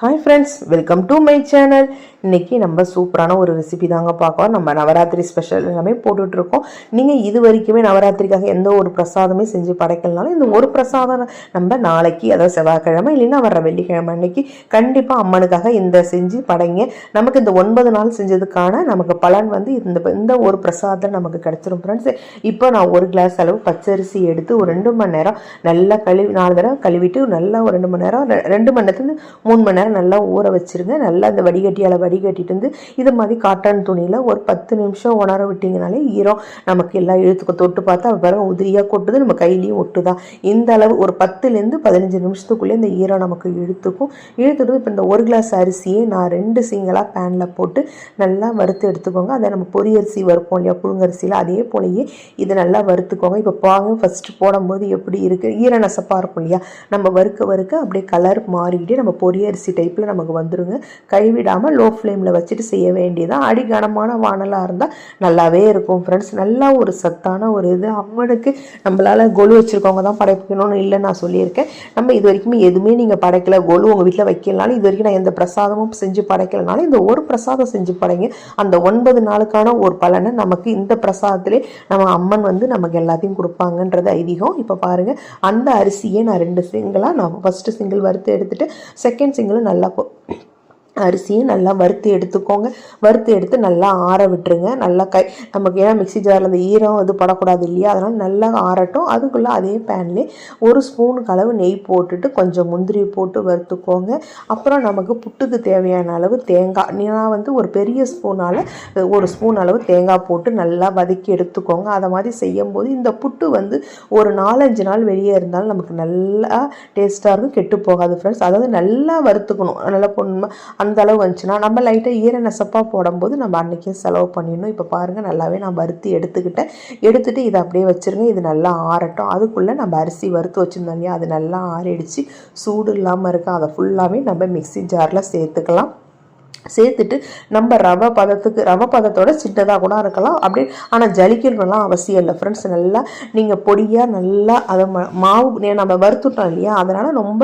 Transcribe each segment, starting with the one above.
Hi friends welcome to my channel இன்னைக்கு நம்ம சூப்பரான ஒரு ரெசிபி தாங்க பார்க்கலாம் நம்ம நவராத்திரி ஸ்பெஷல் எல்லாமே போட்டுட்ருக்கோம். நீங்கள் இது வரைக்குமே நவராத்திரிக்காக எந்த ஒரு பிரசாதமே செஞ்சு படைக்கலனாலும் இந்த ஒரு பிரசாதம் நம்ம நாளைக்கு அதாவது செவ்வாய்க்கிழமை இல்லைன்னா வர வெள்ளிக்கிழமை அன்னைக்கு கண்டிப்பாக அம்மனுக்காக இந்த செஞ்சு படைங்க. நமக்கு இந்த ஒன்பது நாள் செஞ்சதுக்கான நமக்கு பலன் வந்து இந்த இந்த ஒரு பிரசாதம் நமக்கு கிடைச்சிரும் ஃப்ரெண்ட்ஸ் இப்போ நான் ஒரு கிளாஸ் அளவு பச்சரிசி எடுத்து ஒரு ரெண்டு மணி நேரம் நல்லா கழுவி நாலு தடவை கழுவிட்டு நல்லா ஒரு ரெண்டு மணி நேரம் ரெண்டு மணி நேரத்துலேருந்து மூணு மணி நேரம் நல்லா ஊற வச்சிருங்க. நல்லா இந்த வடிகட்டியால் வடிகட்டிட்டு வந்து இது மாதிரி காட்டன் துணியில் ஒரு பத்து நிமிஷம் உணர விட்டிங்கனாலே ஈரம் நமக்கு எல்லாம் இழுத்துக்க தொட்டு பார்த்தா பாருங்க உதிரியாக கொட்டுது. நம்ம கையிலையும் ஒட்டுதா. இந்த அளவு ஒரு பத்துலேருந்து பதினஞ்சு நிமிஷத்துக்குள்ளே இந்த ஈரம் நமக்கு இழுத்துக்கும். இழுத்துட்டு இப்போ இந்த ஒரு கிளாஸ் அரிசியை நான் ரெண்டு சிங்கலாக பேனில் போட்டு நல்லா வறுத்து எடுத்துக்கோங்க. அதை நம்ம பொரியரிசி வறுப்போம் இல்லையா? புழுங்கரிசியில் அதே போலயே இதை நல்லா வறுத்துக்கோங்க. இப்போ பாருங்க ஃபஸ்ட்டு போடும்போது எப்படி இருக்குது ஈர நசப்பாக இருக்கும் இல்லையா? நம்ம வறுக்க வறுக்க அப்படியே கலர் மாறிக்கிட்டே நம்ம பொரியரிசி டைப்பில் நமக்கு வந்துடுங்க கைவிடாமல் லோ ஃப்ளேமில் வச்சுட்டு செய்ய வேண்டியதான் அடி கனமான வானலாக இருந்தால் நல்லாவே இருக்கும் ஃப்ரெண்ட்ஸ் நல்லா ஒரு சத்தான ஒரு இது. அம்மனுக்கு நம்மளால் கொலு வச்சுருக்கவங்க தான் படைக்கணும்னு இல்லை நான் சொல்லியிருக்கேன். நம்ம இது வரைக்குமே எதுவுமே நீங்கள் படைக்கல. கொலு உங்கள் வீட்டில் வைக்கலனாலும் இது வரைக்கும் நான் எந்த பிரசாதமும் செஞ்சு படைக்கலனாலும் இந்த ஒரு பிரசாதம் செஞ்சு படைங்க. அந்த ஒன்பது நாளுக்கான ஒரு பலனை நமக்கு இந்த பிரசாதத்திலே நம்ம அம்மன் வந்து நமக்கு எல்லாத்தையும் கொடுப்பாங்கன்றது ஐதீகம். இப்போ பாருங்கள் அந்த அரிசியே நான் ரெண்டு சிங்கிளாக நான் ஃபஸ்ட்டு சிங்கிள் வறுத்து எடுத்துட்டு செகண்ட் சிங்கிள் நல்லா அரிசியை நல்லா வறுத்து எடுத்துக்கோங்க. வறுத்து எடுத்து நல்லா ஆற விட்டுருங்க. நல்லா கை நமக்கு ஏன்னா மிக்ஸி ஜாரில் அந்த ஈரம் இது படக்கூடாது இல்லையா? அதனால் நல்லா ஆறட்டும். அதுக்குள்ளே அதே பேன்லேயே ஒரு ஸ்பூனுக்கு அளவு நெய் போட்டுட்டு கொஞ்சம் முந்திரி போட்டு வறுத்துக்கோங்க. அப்புறம் நமக்கு புட்டுக்கு தேவையான அளவு தேங்காய். நான் வந்து ஒரு பெரிய ஸ்பூனால் ஒரு ஸ்பூன் அளவு தேங்காய் போட்டு நல்லா வதக்கி எடுத்துக்கோங்க. அதை மாதிரி செய்யும்போது இந்த புட்டு வந்து ஒரு நாலஞ்சு நாள் வெளியே இருந்தாலும் நமக்கு நல்லா டேஸ்ட்டாக இருக்கும். கெட்டு போகாது ஃப்ரெண்ட்ஸ் அதாவது நல்லா வறுத்துக்கணும். நல்லா பொண்ணு அந்த அளவு வந்துச்சுன்னா நம்ம லைட்டாக ஈர நெசப்பாக போடும்போது நம்ம அன்றைக்கே செலவு பண்ணிடணும். இப்போ பாருங்கள் நல்லாவே நான் வறுத்து எடுத்துக்கிட்டேன். எடுத்துகிட்டு இதை அப்படியே வச்சுருங்க. இது நல்லா ஆறட்டும். அதுக்குள்ளே நம்ம அரிசி வறுத்து வச்சுருந்தோம் இல்லையா? அது நல்லா ஆறிடுச்சு. சூடு இல்லாமல் இருக்கு? அதை ஃபுல்லாகவே நம்ம மிக்ஸி ஜாரில் சேர்த்துக்கலாம். சேர்த்துட்டு நம்ம ரவை பதத்துக்கு ரவை பதத்தோட சின்னதாக கூட இருக்கலாம். அப்படி ஆனால் ஜலிக்கணும்லாம் அவசியம் இல்லை ஃப்ரெண்ட்ஸ் நல்லா நீங்கள் பொடியாக நல்லா அதை மாவு நம்ம வறுத்துட்டோம் இல்லையா? அதனால் ரொம்ப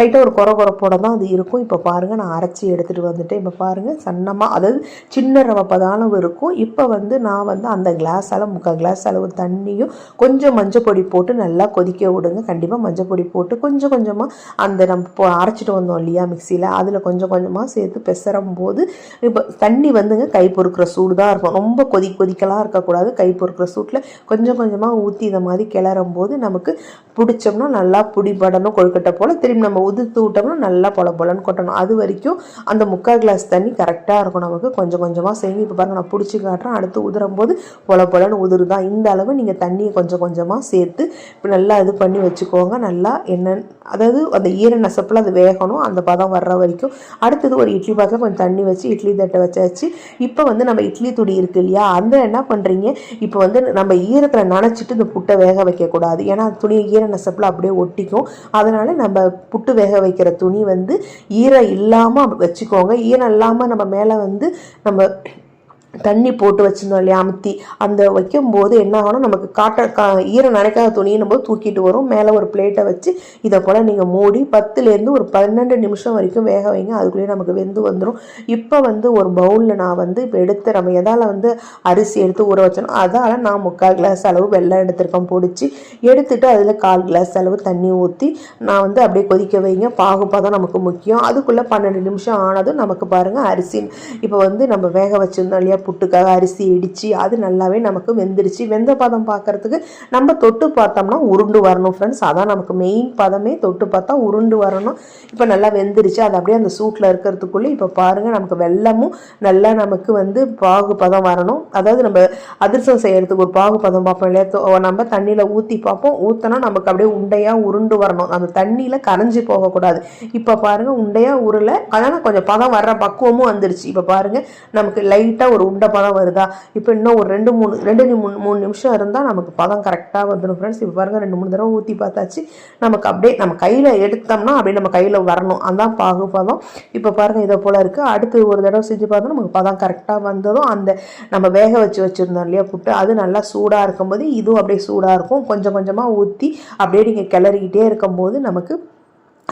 லைட்டாக ஒரு குறை குறைப்போட தான் அது இருக்கும். இப்போ பாருங்கள் நான் அரைச்சி எடுத்துகிட்டு வந்துட்டேன். இப்போ பாருங்கள் சன்னமாக அதாவது சின்ன ரவை பதம் இருக்கும். இப்போ வந்து நான் வந்து அந்த கிளாஸ் அளவு முக்கால் கிளாஸ் அளவு தண்ணியும் கொஞ்சம் மஞ்சள் பொடி போட்டு நல்லா கொதிக்க விடுங்க. கண்டிப்பாக மஞ்சள் பொடி போட்டு கொஞ்சம் கொஞ்சமாக அந்த நம்ம இப்போ அரைச்சிட்டு வந்தோம் இல்லையா மிக்சியில்? அதில் கொஞ்சம் கொஞ்சமாக சேர்த்து பெசரும் போது இப்போ தண்ணி வந்துங்க கை பொறுக்கிற சூடு தான் இருக்கும். ரொம்ப கொதி கொதிக்கலாம் இருக்கக்கூடாது. கை பொறுக்கிற சூட்டில் கொஞ்சம் கொஞ்சமாக ஊற்றி இதை மாதிரி கிளறும் போது நமக்கு பிடிச்சோம்னா நல்லா பிடிபடணும் கொழுக்கட்டை போல். திரும்பி நம்ம உதிர்த்து விட்டோம்னா நல்லா பொல பொலன்னு கொட்டணும். அது வரைக்கும் அந்த முக்கால் கிளாஸ் தண்ணி கரெக்டாக இருக்கும் நமக்கு. கொஞ்சம் கொஞ்சமாக செய்யுங்க இப்போ பாருங்கள் நான் பிடிச்சி காட்டுறேன். அடுத்து உதிரும் போது பொல பொலன்னு உதிருதான். இந்த அளவு நீங்கள் தண்ணியை கொஞ்சம் கொஞ்சமாக சேர்த்து இப்போ நல்லா இது பண்ணி வச்சுக்கோங்க. நல்லா என்ன அதாவது அந்த ஈர நெசப்பில் அது வேகணும். அந்த பதம் வர்ற வரைக்கும். அடுத்தது ஒரு இட்லி பாத்திரம் கொஞ்சம் தண்ணி வச்சு இட்லி தட்டை வச்சாச்சு. இப்போ வந்து நம்ம இட்லி துடி இருக்கு இல்லையா? அந்த என்ன பண்ணுறீங்க இப்போ வந்து நம்ம ஈரத்தில் நனைச்சிட்டு இந்த புட்டை வேக வைக்கக்கூடாது. ஏன்னா துணியை ஈர ஈர நெசப்பில் அப்படியே ஒட்டிக்கும். அதனால நம்ம புட்டு வேக வைக்கிற துணி வந்து ஈரம் இல்லாமல் வச்சுக்கோங்க. ஈரம் இல்லாமல் நம்ம மேலே வந்து நம்ம தண்ணி போட்டு வச்சிருந்தோம் இல்லையா அமுத்தி. அந்த வைக்கும்போது என்ன ஆகணும் நமக்கு காட்ட கா ஈரம் நினைக்காத துணியும் போது தூக்கிட்டு வரும். மேலே ஒரு பிளேட்டை வச்சு இதை போல் நீங்கள் மூடி பத்துலேருந்து ஒரு பன்னெண்டு நிமிஷம் வரைக்கும் வேக வைங்க. அதுக்குள்ளேயே நமக்கு வெந்து வந்துடும் இப்போ வந்து ஒரு பவுலில் நான் வந்து இப்போ எடுத்து நம்ம எதால் வந்து அரிசி எடுத்து ஊற வச்சோம் அதால் நான் முக்கால் கிளாஸ் அளவு வெள்ளம் எடுத்திருக்கேன் பிடிச்சி. எடுத்துட்டு அதில் கால் கிளாஸ் அளவு தண்ணி ஊற்றி நான் வந்து அப்படியே கொதிக்க வைங்க. பாகுபாதம் நமக்கு முக்கியம். அதுக்குள்ளே பன்னெண்டு நிமிஷம் ஆனதும் நமக்கு பாருங்கள் அரிசி இப்போ வந்து நம்ம வேக வச்சுருந்தோம் இல்லையா புட்டுக்காக அரிசி இடித்து அது நல்லாவே நமக்கு வெந்துருச்சு. வெந்த பதம் பார்க்கறதுக்கு நம்ம தொட்டு பார்த்தோம்னா உருண்டு வரணும் ஃப்ரெண்ட்ஸ் அதான் நமக்கு மெயின் பதமே. தொட்டு பார்த்தா உருண்டு வரணும். இப்போ நல்லா வெந்துருச்சு. அது அப்படியே அந்த சூட்டில் இருக்கிறதுக்குள்ளே இப்போ பாருங்கள் நமக்கு வெல்லமும் நல்லா நமக்கு வந்து பாகு பதம் வரணும். அதாவது நம்ம அதிர்சம் செய்கிறதுக்கு ஒரு பாகு பதம் பார்ப்போம் இல்லையா? தோ- நம்ம தண்ணியில் ஊற்றி பார்ப்போம். ஊற்றினா நமக்கு அப்படியே உண்டையாக உருண்டு வரணும். அந்த தண்ணியில் கரைஞ்சி போகக்கூடாது. இப்போ பாருங்கள் உண்டையாக உருளை. அதனால் கொஞ்சம் பதம் வர்ற பக்குவமும் வந்துருச்சு. இப்போ பாருங்கள் நமக்கு லைட்டாக ஒரு உண்டை பதம் வருதா? இப்போ இன்னும் ஒரு ரெண்டு மூணு ரெண்டு நி- மூணு மூணு நிமிஷம் இருந்தால் நமக்கு பதம் கரெக்டாக வந்துடும் ஃப்ரெண்ட்ஸ் இப்போ பாருங்கள் ரெண்டு மூணு தடவை ஊற்றி பார்த்தாச்சு. நமக்கு அப்படியே நம்ம கையில் எடுத்தோம்னா அப்படியே நம்ம கையில் வரணும். அதான் பாகு பதம். இப்போ பாருங்கள் இதை போல் இருக்குது அடுத்து ஒரு தடவை செஞ்சு பார்த்தா நமக்கு பதம் கரெக்டாக வந்ததும் அந்த நம்ம வேக வச்சு வச்சுருந்தோம் இல்லையா புட்டு? அது நல்லா சூடாக இருக்கும்போது இதுவும் அப்படியே சூடாக இருக்கும். கொஞ்சம் கொஞ்சமாக ஊற்றி அப்படியே நீங்கள் கிளறிக்கிட்டே இருக்கும்போது நமக்கு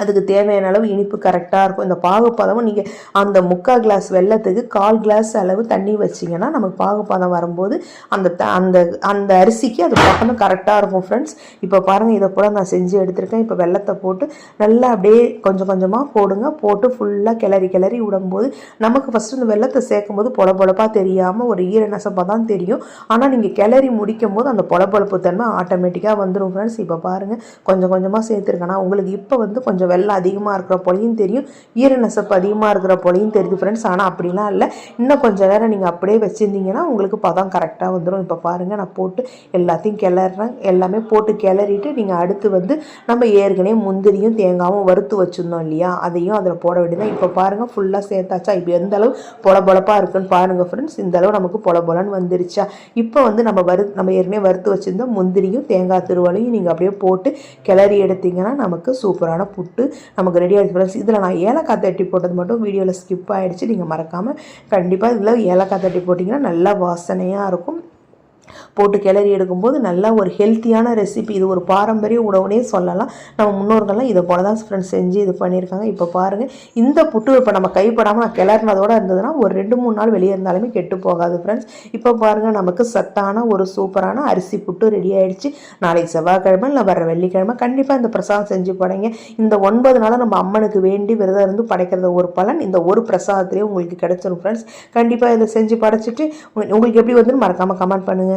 அதுக்கு தேவையான அளவு இனிப்பு கரெக்டாக இருக்கும். இந்த பாகுப்பதமும் நீங்கள் அந்த முக்கால் கிளாஸ் வெல்லத்துக்கு கால் கிளாஸ் அளவு தண்ணி வச்சிங்கன்னா நமக்கு பாகுப்பதம் வரும்போது அந்த த அந்த அந்த அரிசிக்கு அது பக்கமும் கரெக்டாக இருக்கும் ஃப்ரெண்ட்ஸ் இப்போ பாருங்கள் இதை போல் நான் செஞ்சு எடுத்திருக்கேன். இப்போ வெல்லத்தை போட்டு நல்லா அப்படியே கொஞ்சம் கொஞ்சமாக போடுங்க. போட்டு ஃபுல்லாக கிளறி கிளறி விடும்போது நமக்கு ஃபஸ்ட்டு இந்த வெல்லத்தை சேர்க்கும் போது பொல தெரியாமல் ஒரு ஈர நெசப்பாக தான் தெரியும். ஆனால் நீங்கள் கிளறி முடிக்கும் போது அந்த பொலப்பொழப்பு தன்மை ஆட்டோமேட்டிக்காக வந்துடும் ஃப்ரெண்ட்ஸ் இப்போ பாருங்கள் கொஞ்சம் கொஞ்சமாக சேர்த்துருக்கேன். உங்களுக்கு இப்போ வந்து கொஞ்சம் வெள்ளம் அதிகமாக இருக்கிற போலையும் தெரியும். ஈர நெசப்பு அதிகமாக இருக்கிற போலையும் தெரியுது ஃப்ரெண்ட்ஸ் ஆனால் அப்படிலாம் இல்லை. இன்னும் கொஞ்சம் நேரம் நீங்கள் அப்படியே வச்சுருந்தீங்கன்னா உங்களுக்கு பதம் கரெக்டாக வந்துடும் இப்போ பாருங்கள் நான் போட்டு எல்லாத்தையும் கிளறேன் எல்லாமே போட்டு கிளறிட்டு நீங்கள் அடுத்து வந்து நம்ம ஏற்கனவே முந்திரியும் தேங்காவும் வறுத்து வச்சுருந்தோம் இல்லையா? அதையும் அதில் போட வேண்டியதான் இப்போ பாருங்கள் ஃபுல்லாக சேர்த்தாச்சா? இப்போ எந்த அளவு பொல பொழப்பாக இருக்குன்னு பாருங்கள் ஃப்ரெண்ட்ஸ் இந்த அளவு நமக்கு பொல பொலன்னு வந்துருச்சா? இப்போ வந்து நம்ம வறு நம்ம ஏற்கனவே வறுத்து வச்சுருந்தோம் முந்திரியும் தேங்காய் திருவலையும் நீங்கள் அப்படியே போட்டு கிளறி எடுத்தீங்கன்னா நமக்கு சூப்பரான புட்டு நமக்கு ரெடி ஆகிடுச்சு ஃப்ரெண்ட்ஸ் இதில் நான் ஏலக்காய் தட்டி போட்டது மட்டும் வீடியோவில் ஸ்கிப் ஆகிடுச்சு நீங்கள் மறக்காமல் கண்டிப்பாக இதில் ஏலக்காய் தட்டி போட்டிங்கன்னா நல்லா வாசனையாக இருக்கும். போட்டு கிளறி எடுக்கும்போது நல்லா ஒரு ஹெல்த்தியான ரெசிபி இது ஒரு பாரம்பரிய உணவுனே சொல்லலாம். நம்ம முன்னோர்கள்லாம் இதை போல தான் ஃப்ரெண்ட்ஸ் செஞ்சு இது பண்ணியிருக்காங்க. இப்போ பாருங்கள் இந்த புட்டு இப்போ நம்ம கைப்படாமல் நான் கிளறினதோடு இருந்ததுன்னா ஒரு ரெண்டு மூணு நாள் வெளியே இருந்தாலுமே கெட்டு போகாது ஃப்ரெண்ட்ஸ் இப்போ பாருங்கள் நமக்கு சத்தான ஒரு சூப்பரான அரிசி புட்டு ரெடி ஆகிடுச்சு நாளைக்கு செவ்வாய்க்கிழமை இல்லை வர வெள்ளிக்கிழமை கண்டிப்பாக இந்த பிரசாதம் செஞ்சு படைங்க. இந்த ஒன்பது நாளாக நம்ம அம்மனுக்கு வேண்டி விரதம் இருந்து படைக்கிறத ஒரு பலன். இந்த ஒரு பிரசாதத்திலே உங்களுக்கு கிடைச்சிரும் ஃப்ரெண்ட்ஸ் கண்டிப்பாக இதை செஞ்சு படைச்சிட்டு உங்களுக்கு எப்படி வந்து மறக்காமல் கமெண்ட் பண்ணுங்கள்